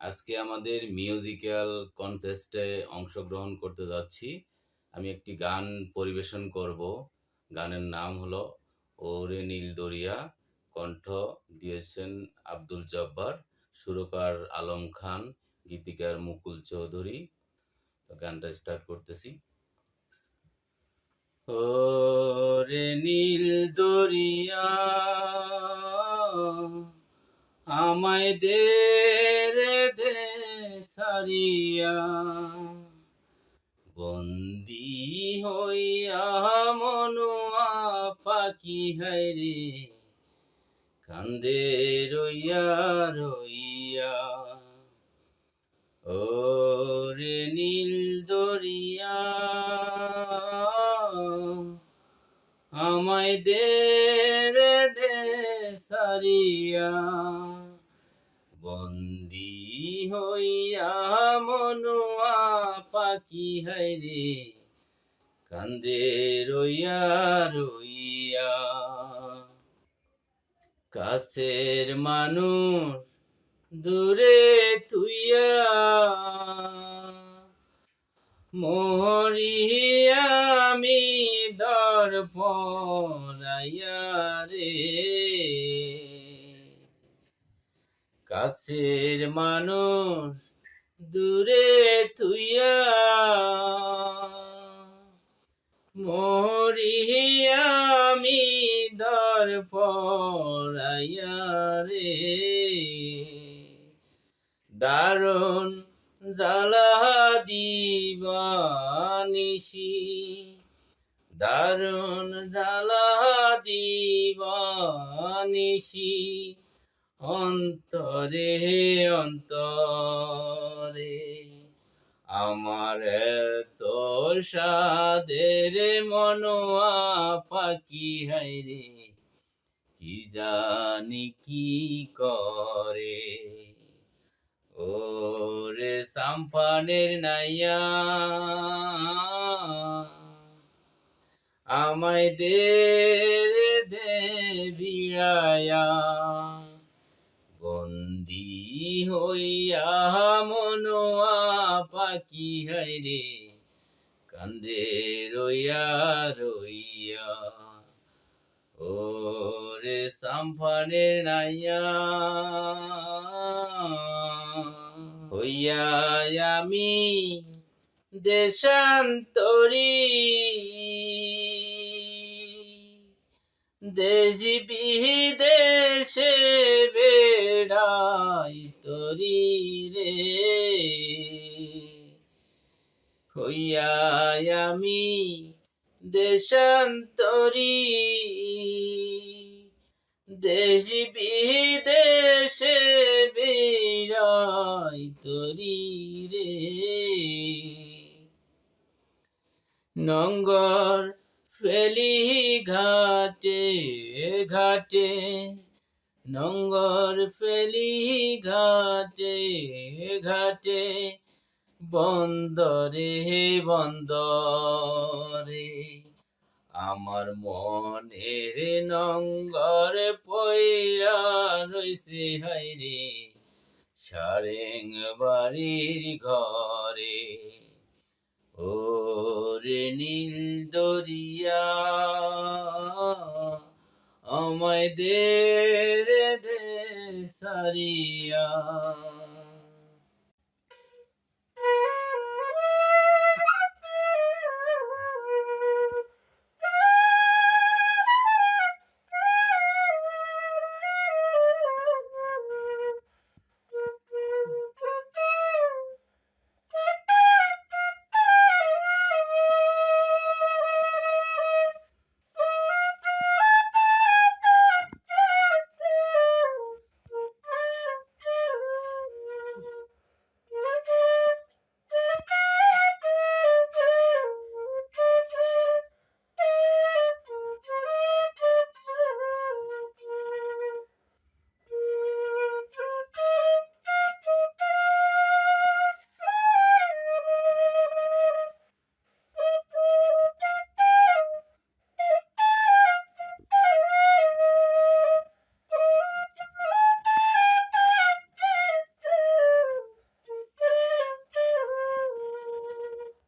আজকে আমাদের মিউজিক্যাল কন্টেস্টে অংশগ্রহণ করতে যাচ্ছি। আমি একটি গান পরিবেশন করব। গানের নাম হলো ওরে নীল দরিয়া, কণ্ঠ দিয়েছেন আব্দুল জব্বার, সুরকার আলম খান, গীতিকার মুকুল চৌধুরী। গানটা স্টার্ট করতেছি। ওরে নীল দরিয়া, আমায় দে দে সারিয়া। বন্দি হইয়া মনুয়া পাখি হাইরে কান্দে রইয়া রইয়া। ও রে নীল দরিয়া, আমায় দে দে সারিয়া। বন্দি হইয়া মনুয়া পাখি হাইরে কান্দে রইয়া রইয়া। কাছের মানুষ দূরে তুইয়া মরিয়া আমি দর কাছের মানুষ দূরে তুইয়া মরিয়া আমি দর পরাইয়া রে। দারুণ জ্বালা দিবানিসি দারুণ জ্বালা দিবানিসি অন্তরে অন্তরে। আমার তো সাদের মনোয়া পাখি হাইরে কি জানি কি করে। ওরে সাম্পানের নাইয়া। আমায় দে দে বিড়ায়া। হইয়া মনোয়া পাখি হাইরে কান্দে রইয়া রইয়া। ওরে সাম্পানের নাইয়া। হইয়া আমি দেশান্তরী। দেশি বিদেশে বেড়াই তরি রে হইয়া আমি দেশান্তরী। দেশি বিদেশে বেড়াই তরি রে। নঙ্গর ফেলি ঘাটে ঘাটে নঙ্গর ফেলি ঘাটে ঘাটে, বন্দরে হে বন্দরে। আমার মনের নঙ্গর পয়রা রইছে হাইরে সারেং বাড়ির ঘরে। ও রে নীল দরিয়া, আমায় দে রে দে সারিয়া